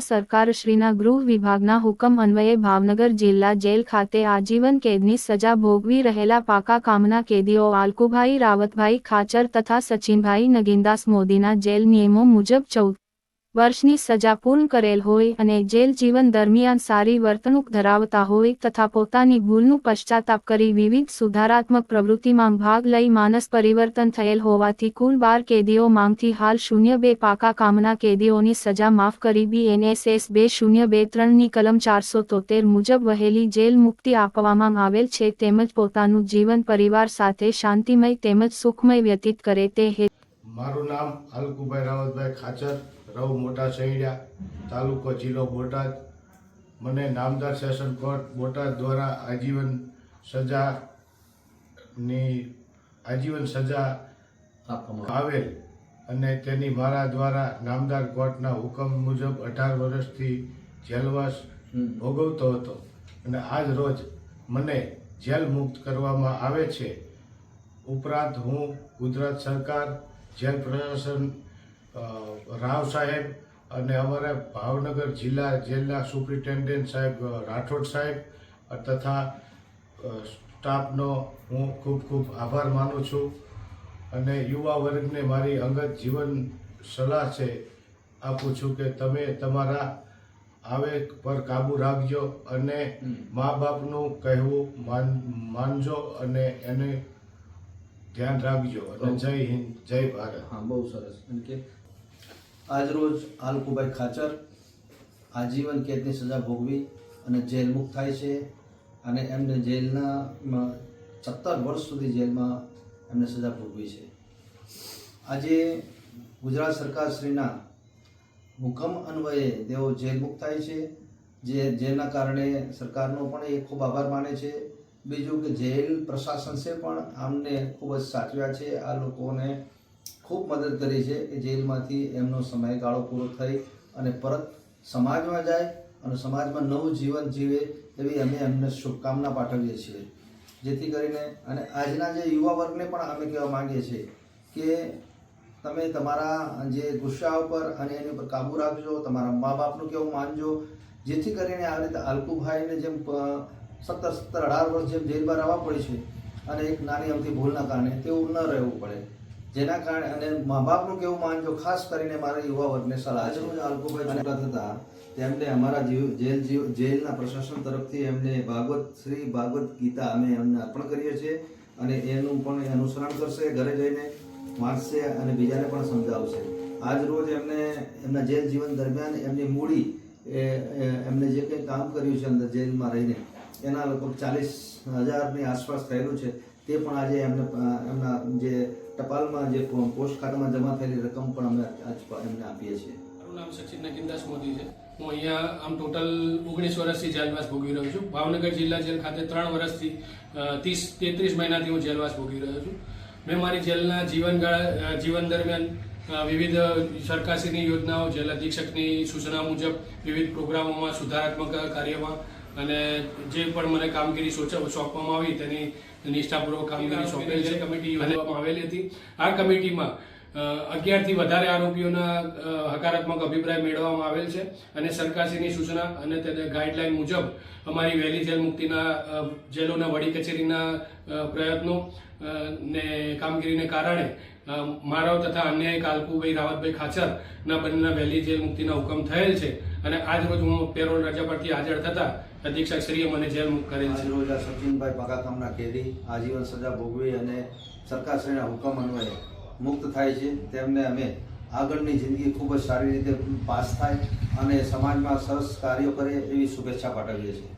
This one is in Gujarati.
સરકારશ્રીના ગૃહ વિભાગના હુકમ અન્વયે ભાવનગર જિલ્લા જેલ ખાતે આજીવન કેદની સજા ભોગવી રહેલા પાકા કામના કેદીઓ આલકુભાઈ રાવતભાઈ ખાચર તથા સચિનભાઈ નગીનદાસ મોદીના જેલ નિયમો મુજબ ચૌદ વર્ષની સજા પૂર્ણ કરેલ હોય અને જેલ જીવન દરમિયાન સારી વર્તણૂક ધરાવતા હોય તથા પોતાની ભૂલનું પશ્ચાતાપ કરી વિવિધ સુધારાત્મક પ્રવૃત્તિમાં ભાગ લઈ માનસ પરિવર્તન થયેલ હોવાથી કુલ બાર કેદીઓ માંગથી હાલ શૂન્ય બે પાકા કામના કેદીઓની સજા માફ કરી બીએનએસએસ બે શૂન્ય બે ત્રણની કલમ ચારસો તોતેર મુજબ વહેલી જેલ મુક્તિ આપવામાં આવેલ છે તેમજ પોતાનું જીવન પરિવાર સાથે શાંતિમય તેમજ સુખમય વ્યતીત કરે તે હેતુ મારું નામ અલકુભાઈ રાવતભાઈ ખાચર. રવ મોટા સૈડિયા તાલુકો જિલ્લો બોટાદ. મને નામદાર સેશન કોર્ટ બોટાદ દ્વારા આજીવન સજાની આજીવન સજા આવેલ અને તેની મારા દ્વારા નામદાર કોર્ટના હુકમ મુજબ અઢાર વર્ષથી જેલવાસ ભોગવતો હતો. અને આજ રોજ મને જેલ મુક્ત કરવામાં આવે છે. ઉપરાંત હું ગુજરાત સરકાર જેલ પ્રશાસન રાવ સાહેબ અને અમારા ભાવનગર જિલ્લા જેલના સુપ્રિન્ટેન્ડન્ટ સાહેબ રાઠોડ સાહેબ તથા સ્ટાફનો હું ખૂબ ખૂબ આભાર માનું છું. અને યુવા વર્ગને મારી અંગત જીવન સલાહ છે. આપું છું કે તમે તમારા આવેગ પર કાબુ રાખજો અને મા બાપનું કહેવું માન, માનજો અને એને ધ્યાન રાખજો. અને જય હિન્દ, જય ભારત. હા, બહુ સરસ. અને કે આજરોજ આલકુભાઈ ખાચર આજીવન કેદની સજા ભોગવી અને જેલમુક્ત થાય છે અને એમને જેલના સત્તર વર્ષ સુધી જેલમાં એમને સજા ભોગવી છે. આજે ગુજરાત સરકારશ્રીના હુકમ અન્વયે તેઓ જેલમુક્ત થાય છે, જે જેના કારણે સરકારનો પણ એ ખૂબ આભાર માને છે. બીજું કે જેલ પ્રશાસન છે પણ આમને ખૂબ જ સાચવ્યા છે. આ લોકોને ખૂબ મદદ કરી છે કે જેલમાંથી એમનો સમયગાળો પૂરો થઈ અને પરત સમાજમાં જાય અને સમાજમાં નવું જીવન જીવે એવી અમે એમને શુભકામના પાઠવીએ છીએ. જેથી કરીને અને આજના જે યુવા વર્ગને પણ અમે કહેવા માંગીએ છીએ કે તમે તમારા જે ગુસ્સા ઉપર અને એની ઉપર કાબુ રાખજો, તમારા મા બાપનું કેવું માનજો. જેથી કરીને આ રીતે આલકુભાઈને જેમ સત્તર સત્તર અઢાર વર્ષ જેમ જેલમાં રહેવા પડે છે અને એક નાની અમથી ભૂલના કારણે તેવું ન રહેવું પડે. જેના કારણે અને મા બાપનું કેવું માનજો ખાસ કરીને મારા યુવા વર્ગને સલાહ છે. આલકુભાઈ છોકરા થતા તેમને અમારા જીવ જેલ જીવ જેલના પ્રશાસન તરફથી એમને ભાગવત શ્રી ભાગવત ગીતા અમે એમને અર્પણ કરીએ છીએ અને એનું પણ અનુસરણ કરશે ઘરે જઈને વાંચશે અને બીજાને પણ સમજાવશે. આજ રોજ એમને એમના જેલ જીવન દરમિયાન એમની મૂડી એમને જે કંઈ કામ કર્યું છે અંદર જેલમાં રહીને એના લગભગ ચાલીસ હજારની આસપાસ થયેલું છે. તે પણ આજે એમને એમના જે ટપાલમાં જે પોસ્ટ ખાતામાં જમા થયેલી રકમ પણ અમે આજ એમને આપીએ છીએ. મારું નામ સચિન નગીનદાસ મોદી છે. હું અહીંયા આમ ટોટલ ઓગણીસ વર્ષથી જેલવાસ ભોગવી રહ્યો છું. ભાવનગર જિલ્લા જેલ ખાતે ત્રણ વર્ષથી ત્રીસ, તેત્રીસ મહિનાથી હું જેલવાસ ભોગવી રહ્યો છું. મેં મારી જેલના જીવનગાળા જીવન દરમિયાન વિવિધ સરકારશ્રીની યોજનાઓ, જેલ અધિક્ષકની સૂચના મુજબ વિવિધ પ્રોગ્રામોમાં સુધારાત્મક કાર્યમાં અને જે પણ મને કામગીરી સોંપવામાં આવી તેની નિષ્ઠાપૂર્વક કામગીરી સોંપેલ છે. કમિટી આવેલી હતી. આ કમિટીમાં અગિયારથી વધારે આરોપીઓના હકારાત્મક અભિપ્રાય મેળવવામાં આવેલ છે અને સરકારશ્રીની સૂચના અને તેને ગાઈડલાઈન મુજબ અમારી વહેલી જેલ મુક્તિના જેલોના વડી કચેરીના પ્રયત્નો ને કામગીરીને કારણે મારાવ મારો તથા અન્ય એક આલકુભાઈ રાવતભાઈ ખાચરના બંનેના વહેલી જેલ મુક્તિના હુકમ થયેલ છે અને આજ રોજ હું પેરોલ રજા પરથી હાજર થતા અધિક્ષક મને જેલ મુક્ત કરેલ છે. આ સચિનભાઈ પગાકામના કેદી, આજીવન સજા ભોગવી અને સરકારશ્રીના હુકમ અન્વયે મુક્ત થાય છે. તેમને અમે આગળની જિંદગી ખૂબ જ સારી રીતે પાસ થાય અને સમાજમાં સરસ કાર્યો કરે એવી શુભેચ્છા પાઠવીએ છીએ.